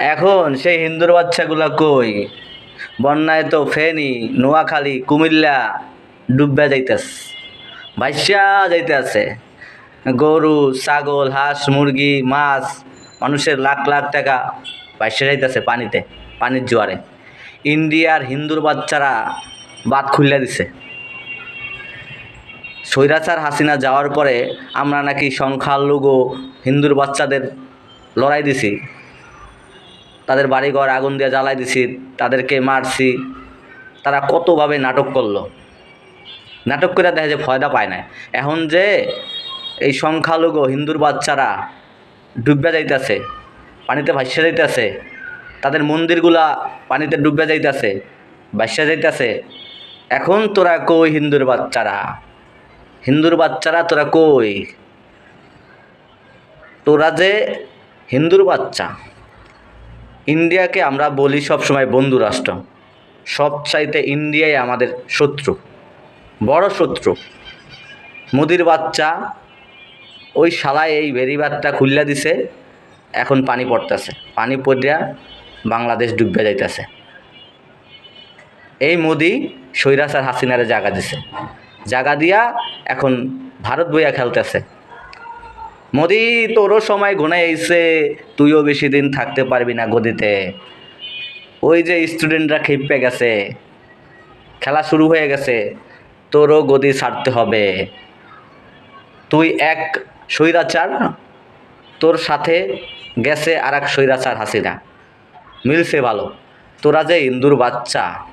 এখন সেই হিন্দুর বাচ্চাগুলা কই? বন্যায় তো ফেনী, নোয়াখালী, কুমিল্লা ডুববে যাইতেস ভাইসা যাইতে আছে গরু, ছাগল, হাঁস, মুরগি, মাছ, মানুষের লাখ লাখ টাকা ভাইসা যাইতেছে পানিতে, পানির জোয়ারে। ইন্ডিয়ার হিন্দুর বাচ্চারা বাদ খুললে দিছে। স্বৈরাচার হাসিনা যাওয়ার পরে আমরা নাকি সংখ্যালঘু হিন্দুর বাচ্চাদের লড়াই দিছি। তাদের বাড়িঘর আগুন দিয়ে জ্বালাই দিছি, তাদেরকে মারছি। তারা কতভাবে নাটক করল? নাটক করে দেখা যে ফয়দা পায় না এখন যে এই সংখ্যালঘু হিন্দুর বাচ্চারা ডুববে যাইতেছে, পানিতে ভাসিয়ে যাইতেছে, তাদের মন্দিরগুলা পানিতে ডুববে যাইতেছে, ভাসিয়ে যাইতেছে, এখন তোরা কই হিন্দুর বাচ্চারা? হিন্দুর বাচ্চারা তোরা কই? তোরা যে হিন্দুর বাচ্চা। ইন্ডিয়াকে আমরা বলি সব সময় বন্ধু রাষ্ট্র। সব চাইতে ইন্ডিয়াই আমাদের শত্রু। বড় শত্রু। মোদির বাচ্চা, ওই শালায় এই বেরিবারটা খুললা দিছে, এখন পানি পড়তেছে। পানি পড়িয়া বাংলাদেশ ডুববে যাইতেছে। এই মোদি সৈরাসার হাসিনারে জাগা দিছে। জাগা দিয়া এখন ভারত বইয়া খেলতেছে। মোদি, তোরও সময় ঘুনে আইছে তুইও বেশি দিন থাকতে পারবি না গদিতে। ওই যে স্টুডেন্টরা খেপে গেছে। খেলা শুরু হয়ে গেছে। তোরও গদি ছাড়তে হবে। তুই এক স্বৈরাচার, তোর সাথে গেছে আর এক স্বৈরাচার হাসিনা। মিলছে ভালো। তোরা যে ইন্দুর বাচ্চা,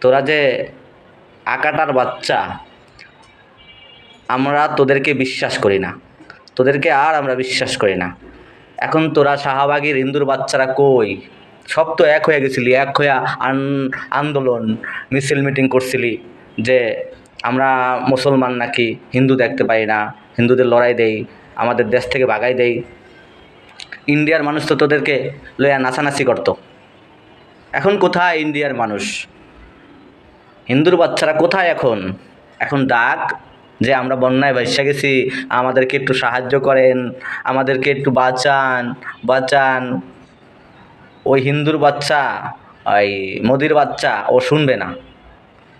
তোরা যে আকাটার বাচ্চা, আমরা তোদেরকে বিশ্বাস করি না। তোদেরকে আর আমরা বিশ্বাস করি না। এখন তোরা শাহবাগের হিন্দুর বাচ্চারা কই? সব তো এক হয়ে গেছিলি, এক হয়ে আন, আন্দোলন, মিছিল মিটিং করছিলি যে আমরা মুসলমান নাকি, হিন্দু দেখতে পাই না, হিন্দুদের লড়াই দেই, আমাদের দেশ থেকে বাগাই দেই। ইন্ডিয়ার মানুষ তো তোদেরকে লইয়া নাচানাচি করতো। এখন কোথায় ইন্ডিয়ার মানুষ? হিন্দুর বাচ্চারা কোথায় এখন? এখন ডাক যে আমরা বন্যায় ভাইসা গেছি, আমাদেরকে একটু সাহায্য করেন, আমাদেরকে একটু বাঁচান বাঁচান। ওই হিন্দুর বাচ্চা, ওই মোদির বাচ্চা, ও শুনবে না।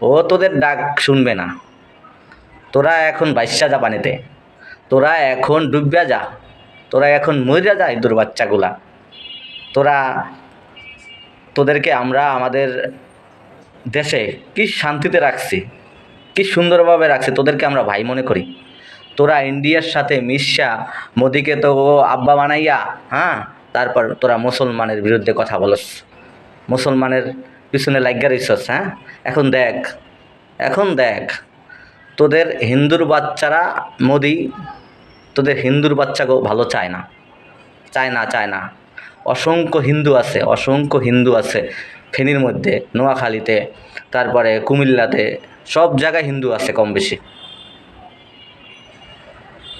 ও তোদের ডাক শুনবে না। তোরা এখন বাইশা যা পানিতে। তোরা এখন ডুবিয়া যা। তোরা এখন মরিয়া যা হিন্দুর বাচ্চাগুলা। তোরা, তোদেরকে আমরা আমাদের দেশে কি শান্তিতে রাখছি? কি সুন্দরভাবে রাখছে, তোদেরকে আমরা ভাই মনে করি। তোরা ইন্ডিয়ার সাথে মিশা, মোদিকে তো আব্বা বানাইয়া হ্যাঁ? তারপর তোরা মুসলমানের বিরুদ্ধে কথা বলস। মুসলমানের পিছনে লাগিয়া রইছস হ্যাঁ? এখন দেখ এখন দেখ, তোদের হিন্দুর বাচ্চারা মোদি, তোদের হিন্দুর বাচ্চাকেও ভালো চায় না। চায় না চায় না। অসংখ্য হিন্দু আছে, অসংখ্য হিন্দু আছে। ফেনীর মধ্যে, নোয়াখালীতে, তারপরে কুমিল্লাতে, সব জায়গায় হিন্দু আছে কম বেশি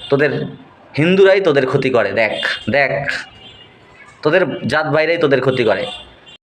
তোদের হিন্দুরাই তোদের ক্ষতি করে, দেখ দেখ। তোদের জাত বাইরেই তোদের ক্ষতি করে।